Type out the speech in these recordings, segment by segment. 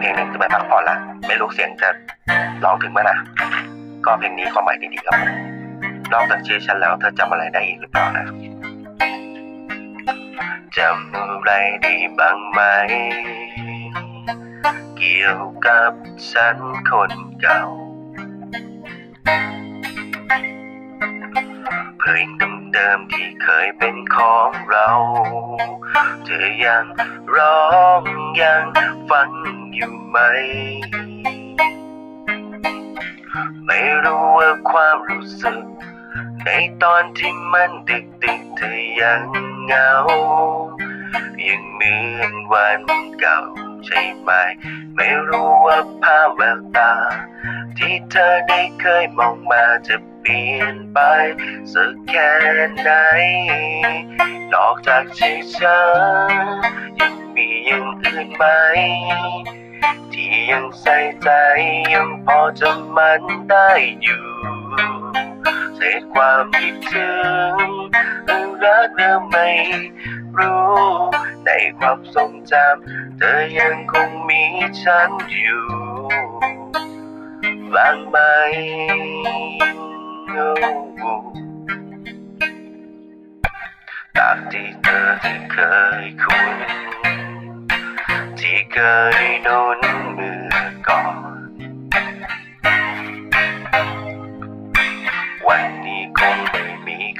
เพลงหนึ่งจะไปพักผ่อนละไม่รู้เสียงจะร้องถึงไหมนะก็เพลงนี้ความหมายดีๆครับผมนอกจากชื่อฉันแล้วเธอจำอะไรได้อีกหรือเปล่านะจำอะไรได้บ้างไหม เกี่ยวกับฉันคนเก่า เพลงเดิมๆที่เคยเป็นของเรา เธอยังร้องยังฟัง อยู่ไหม ไม่รู้ว่าความรู้สึก ในตอนที่มันดึกดึกๆเธอยังเหงา ยังเหมือนวันเก่า ใช่ไหม ไม่รู้ว่าภาพแววตา ที่เธอได้เคยมองมาจะเปลี่ยนไปสักแค่ไหน นอกจากชื่อฉันยังมีอย่างอื่นไหม ที่ยังใส่ใจยังพอจะมันได้อยู่ ความคิดถึงรักหรือไม่รู้ในความทรงจำเธอยังคงมีฉันอยู่บ้างไหมจากที่เธอที่เคยคุ้นที่เคยโดนมื่อ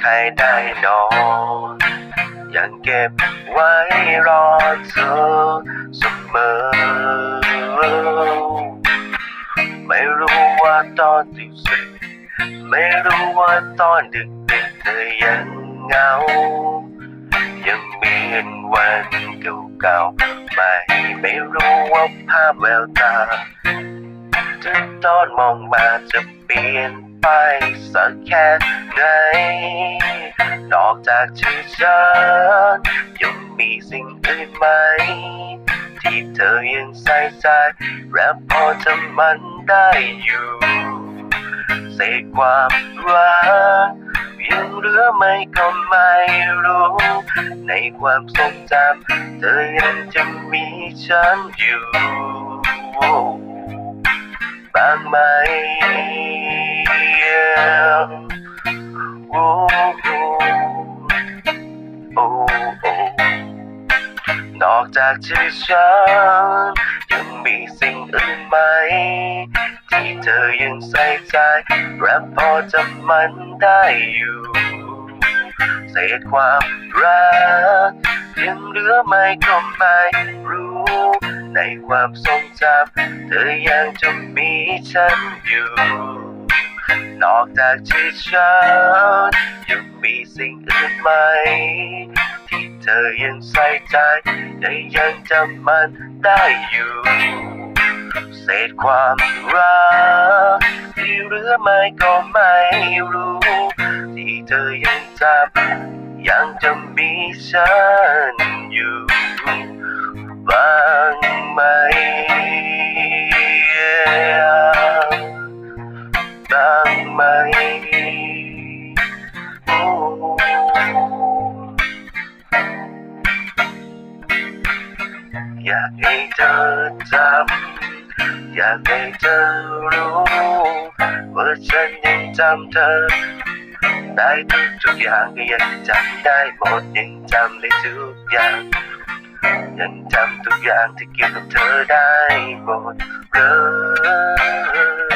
ใครได้นอนยังเก็บไว้รอเธอเสมอ ไม่รู้ว่าตอนที่สุดไม่รู้ว่าตอนดึกดึกเธอยังเหงา ยังเมือนวันเก่าๆไม่ไม่รู้ว่าภาพแววตาจะตอนมองมาจะเปลี่ยน ไปสักแค่ไหน นอกจากชื่อฉันยังมีสิ่งอื่นไหม ที่เธอยังใส่ใจและพอจะมันได้อยู่เศษความรักยังเหลือไหม่ก็ไม่รู้ ในความทรงจำเธอยังจะมีฉันอยู่บ้างไหม โอ้โอ้นอกจากชื่อฉันยังมีสิ่งอื่นไหม ที่เธอยังใส่ใจและพอจะมันได้อยู่ เศษความรักยังเหลือไหม่ก็ไม่รู้ในความทรงจำเธอยังจะมีฉันอยู่ นอกจากที่ฉันยัง สิ่งอื่นไหม ที่เธอยังใส่ใจและยังจำมันได้อยู่ เศษความรักที่เหลือไหม่ก็ไม่รู้ ที่เธอยังจำยังจะมีฉันอยู่บ้า อยากให้เธอจำอยากให้เธอรู้ว่าฉันยังจำเธอ ได้ทุกทุกอย่างก็ยังจำได้หมดยังจำได้ทุกอย่างยังจำทุกอย่างที่เกี่ยวกับเธอได้หมดเลย